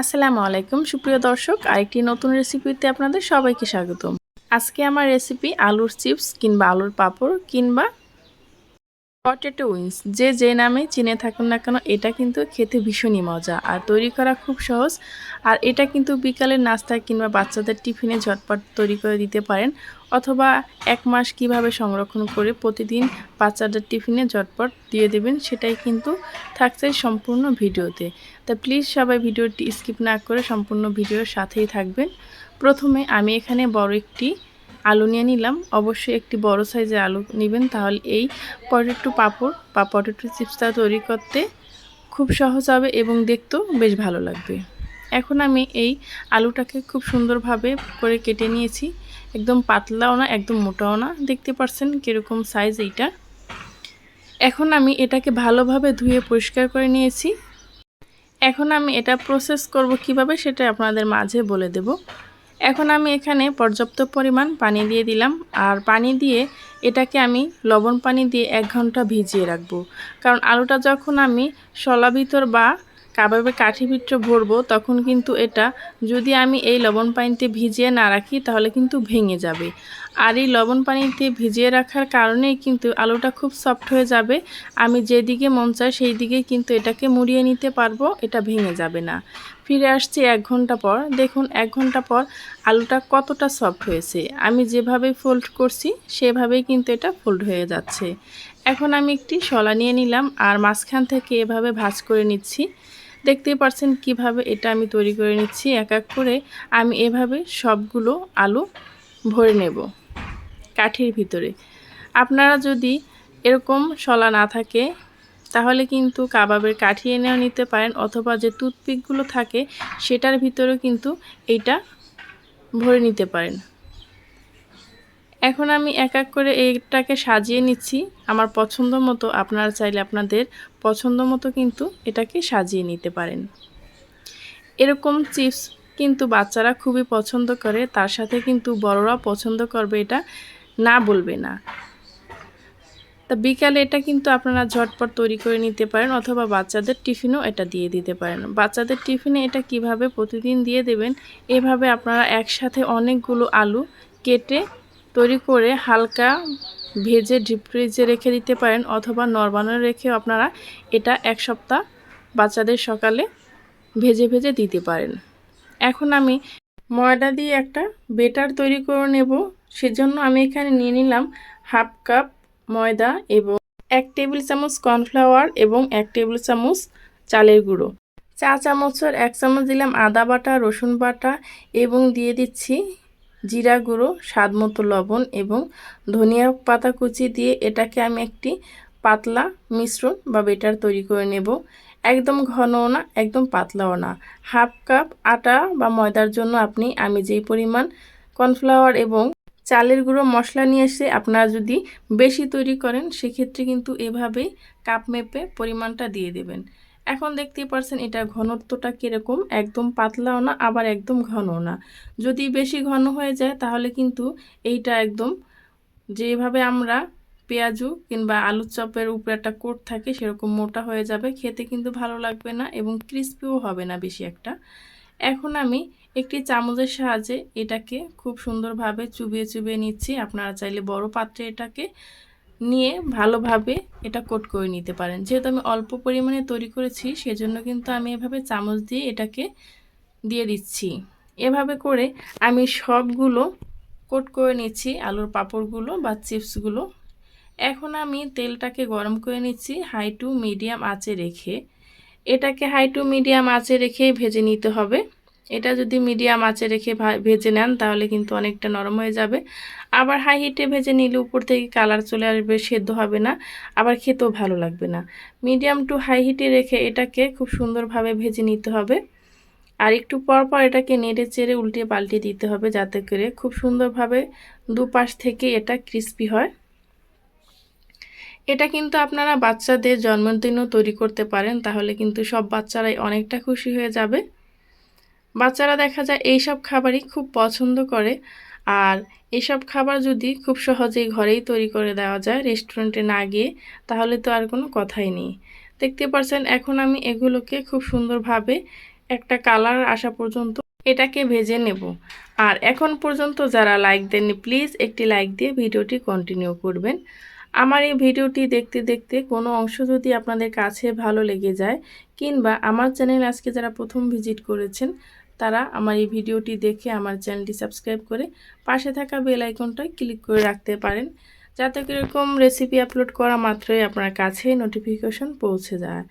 আসসালামু আলাইকুম, সুপ্রিয় দর্শক। আরেকটি নতুন রেসিপিতে আপনাদের সবাইকে স্বাগতম। আজকে আমার রেসিপি আলুর চিপস কিংবা আলুর পাঁপড় কিংবা পটেটো উইংস যে যে নামে চিনে থাকুন না কেন, এটা কিন্তু খেতে ভীষণই মজা। আর তৈরি করা খুব সহজ। আর এটা কিন্তু বিকালের নাস্তা কিংবা বাচ্চাদের টিফিনে ঝটপট তৈরি করে দিতে পারেন। অথবা এক মাস কীভাবে সংরক্ষণ করে প্রতিদিন বাচ্চাদের টিফিনে ঝটপট দিয়ে দেবেন, সেটাই কিন্তু থাকছে সম্পূর্ণ ভিডিওতে। তা প্লিজ সবাই ভিডিওটি স্কিপ না করে সম্পূর্ণ ভিডিওর সাথেই থাকবেন। প্রথমে আমি এখানে বড় একটি আলু নিয়ে নিলাম। অবশ্যই একটি বড় সাইজের আলু নেবেন, তাহলে এই পটেটো পাঁপড় বা পটেটো চিপসটা তৈরি করতে খুব সহজ হবে এবং দেখতেও বেশ ভালো লাগবে। এখন আমি এই আলুটাকে খুব সুন্দরভাবে করে কেটে নিয়েছি। একদম পাতলাও না, একদম মোটাও না। দেখতে পাচ্ছেন কীরকম সাইজ এইটা। এখন আমি এটাকে ভালোভাবে ধুয়ে পরিষ্কার করে নিয়েছি। এখন আমি এটা প্রসেস করব কীভাবে সেটা আপনাদের মাঝে বলে দেব। এখন আমি এখানে পর্যাপ্ত পরিমাণ পানি দিয়ে দিলাম আর পানি দিয়ে এটাকে আমি লবণ পানি দিয়ে এক ঘণ্টা ভিজিয়ে রাখব। কারণ আলুটা যখন আমি শলা ভিতর বা কাবাবে কাঠি ভিতরে ভরবো, তখন কিন্তু এটা যদি আমি এই লবণ পানিতে ভিজিয়ে না রাখি, তাহলে কিন্তু ভেঙে যাবে। আর এই লবণ পানিতে ভিজিয়ে রাখার কারণেই কিন্তু আলুটা খুব সফট হয়ে যাবে। আমি যেদিকে মন চায় সেই দিকে কিন্তু এটাকে মুড়িয়ে নিতে পারব, এটা ভেঙে যাবে না। ফিরে আসছি এক ঘণ্টা পর। দেখুন, এক ঘণ্টা পর আলুটা কতটা সফট হয়েছে। আমি যেভাবে ফোল্ড করছি, সেভাবেই কিন্তু এটা ফোল্ড হয়ে যাচ্ছে। এখন আমি একটি শলা নিয়ে নিলাম, আর মাঝখান থেকে এভাবে ভাজ করে নিচ্ছি। দেখতেই পারছেন কীভাবে এটা আমি তৈরি করে নিচ্ছি, এক এক করে। আমি এভাবে সবগুলো আলু ভরে নেব কাঠির ভিতরে। আপনারা যদি এরকম শলা না থাকে, তাহলে কিন্তু কাবাবের কাঠি এনেও নিতে পারেন, অথবা যে টুথপিকগুলো থাকে, সেটার ভিতরেও কিন্তু এইটা ভরে নিতে পারেন। এখন আমি এক এক করে এটাকে সাজিয়ে নিচ্ছি। আমার পছন্দ মতো আপনারা চাইলে আপনাদের পছন্দ মতো কিন্তু এটাকে সাজিয়ে নিতে পারেন। এরকম চিপস কিন্তু বাচ্চারা খুবই পছন্দ করে, তার সাথে কিন্তু বড়রা পছন্দ করবে, এটা না বলবে না। তা বিকালে এটা কিন্তু আপনারা ঝটপট তৈরি করে নিতে পারেন, অথবা বাচ্চাদের টিফিনও এটা দিয়ে দিতে পারেন। বাচ্চাদের টিফিনে এটা কীভাবে প্রতিদিন দিয়ে দেবেন, এভাবে আপনারা একসাথে অনেকগুলো আলু কেটে তৈরি করে হালকা ভেজে ডিপ ফ্রিজে রেখে দিতে পারেন অথবা নর্মালে রেখেও আপনারা এটা এক সপ্তাহ বাচ্চাদের সকালে ভেজে ভেজে দিতে পারেন। এখন আমি ময়দা দিয়ে একটা বেটার তৈরি করে নেব। সেজন্য আমি এখানে নিয়ে নিলাম হাফ কাপ ময়দা এবং এক টেবিল চামচ কর্নফ্লাওয়ার এবং এক টেবিল চামচ চালের গুঁড়ো। চা চামচের এক চামচ দিলাম আদা বাটা, রসুন বাটা এবং দিয়ে দিচ্ছি জিরা গুঁড়ো স্বাদ মতো লবণ এবং ধনিয়া পাতা কুচি দিয়ে এটাকে আমি একটি পাতলা মিশ্রণ বা বেটার তৈরি করে নেব। একদম ঘনও না, একদম পাতলাও না। হাফ কাপ আটা বা ময়দার জন্য আপনি, আমি যেই পরিমাণ কর্নফ্লাওয়ার এবং চালের গুঁড়ো মশলা নিয়ে এসে আপনারা যদি বেশি তৈরি করেন, সেক্ষেত্রে কিন্তু এভাবেই কাপ মেপে পরিমাণটা দিয়ে দেবেন। এখন দেখতেই পারছেন এটা ঘনত্বটা কীরকম? একদম পাতলাও না, আবার একদম ঘনও না। যদি বেশি ঘন হয়ে যায়, তাহলে কিন্তু এইটা একদম যেভাবে আমরা পেঁয়াজু কিংবা আলুর চপের উপরে একটা কোট থাকে, সেরকম মোটা হয়ে যাবে। খেতে কিন্তু ভালো লাগবে না এবং ক্রিস্পিও হবে না বেশি একটা। এখন আমি একটি চামচের সাহায্যে এটাকে খুব সুন্দরভাবে চুবিয়ে চুবিয়ে নিচ্ছি। আপনারা চাইলে বড় পাত্রে এটাকে নিয়ে ভালোভাবে এটা কোট করে নিতে পারেন। যেহেতু আমি অল্প পরিমাণে তৈরি করেছি, সেজন্য কিন্তু আমি এভাবে চামচ দিয়ে এটাকে দিয়ে দিচ্ছি। এভাবে করে আমি সবগুলো কোট করে নিচ্ছি, আলুর পাঁপড়গুলো বা চিপসগুলো। এখন আমি তেলটাকে গরম করে নিচ্ছি হাই টু মিডিয়াম আঁচে রেখে। এটাকে হাই টু মিডিয়াম আঁচে রেখে ভেজে নিতে হবে। এটা যদি মিডিয়াম আঁচে রেখে ভেজে নেন, তাহলে কিন্তু অনেকটা নরম হয়ে যাবে। আবার হাই হিটে ভেজে নিলে উপর থেকে কালার চলে আসবে, সেদ্ধ হবে না, আবার খেতেও ভালো লাগবে না। মিডিয়াম টু হাই হিটে রেখে এটাকে খুব সুন্দরভাবে ভেজে নিতে হবে। আর একটু পর পর এটাকে নেড়ে চেড়ে উল্টে পাল্টে দিতে হবে, যাতে করে খুব সুন্দরভাবে দুপাশ থেকে এটা ক্রিস্পি হয়। এটা কিন্তু আপনারা বাচ্চাদের জন্মদিনও তৈরি করতে পারেন, তাহলে কিন্তু সব বাচ্চারাই অনেকটা খুশি হয়ে যাবে। বাচ্চারা দেখা যায় এই সব খাবারই খুব পছন্দ করে। আর এসব খাবার যদি খুব সহজেই ঘরেই তৈরি করে দেওয়া যায় রেস্টুরেন্টে না গিয়ে, তাহলে তো আর কোনো কথাই নেই। দেখতে পাচ্ছেন এখন আমি এগুলোকে খুব সুন্দরভাবে একটা কালার আসা পর্যন্ত এটাকে ভেজে নেব। আর এখন পর্যন্ত যারা লাইক দেননি প্লিজ একটি লাইক দিয়ে ভিডিওটি কন্টিনিউ করবেন। আমার এই ভিডিওটি দেখতে দেখতে কোনো অংশ যদি আপনাদের কাছে ভালো লেগে যায়, কিংবা আমার চ্যানেল আজকে যারা প্রথম ভিজিট করেছেন তারা আমার এই ভিডিওটি দেখে আমার চ্যানেলটি সাবস্ক্রাইব করে পাশে থাকা বেল আইকনটায় ক্লিক করে রাখতে পারেন, যাতে এরকম রেসিপি আপলোড করা মাত্রই আপনার কাছে নোটিফিকেশন পৌঁছে যায়।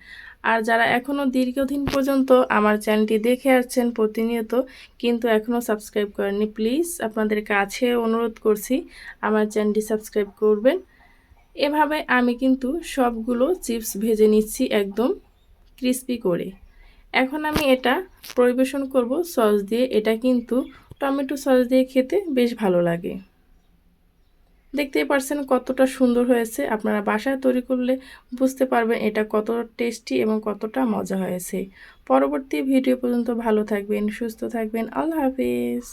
আর যারা এখনও দীর্ঘদিন পর্যন্ত আমার চ্যানেলটি দেখে আসছেন প্রতিনিয়ত কিন্তু এখনও সাবস্ক্রাইব করেননি প্লিজ আপনাদের কাছে অনুরোধ করছি আমার চ্যানেলটি সাবস্ক্রাইব করবেন। এভাবে আমি কিন্তু সবগুলো চিপস ভেজে নিচ্ছি একদম ক্রিস্পি করে। এখন আমি এটা পরিবেশন করব সস দিয়ে। এটা কিন্তু টমেটো সস দিয়ে খেতে বেশ ভালো লাগে। দেখতেই পারছেন কতটা সুন্দর হয়েছে। আপনারা বাসায় তৈরি করলে বুঝতে পারবেন এটা কত টেস্টি এবং কতটা মজা হয়েছে। পরবর্তী ভিডিও পর্যন্ত ভালো থাকবেন, সুস্থ থাকবেন। আল্লাহ হাফিজ।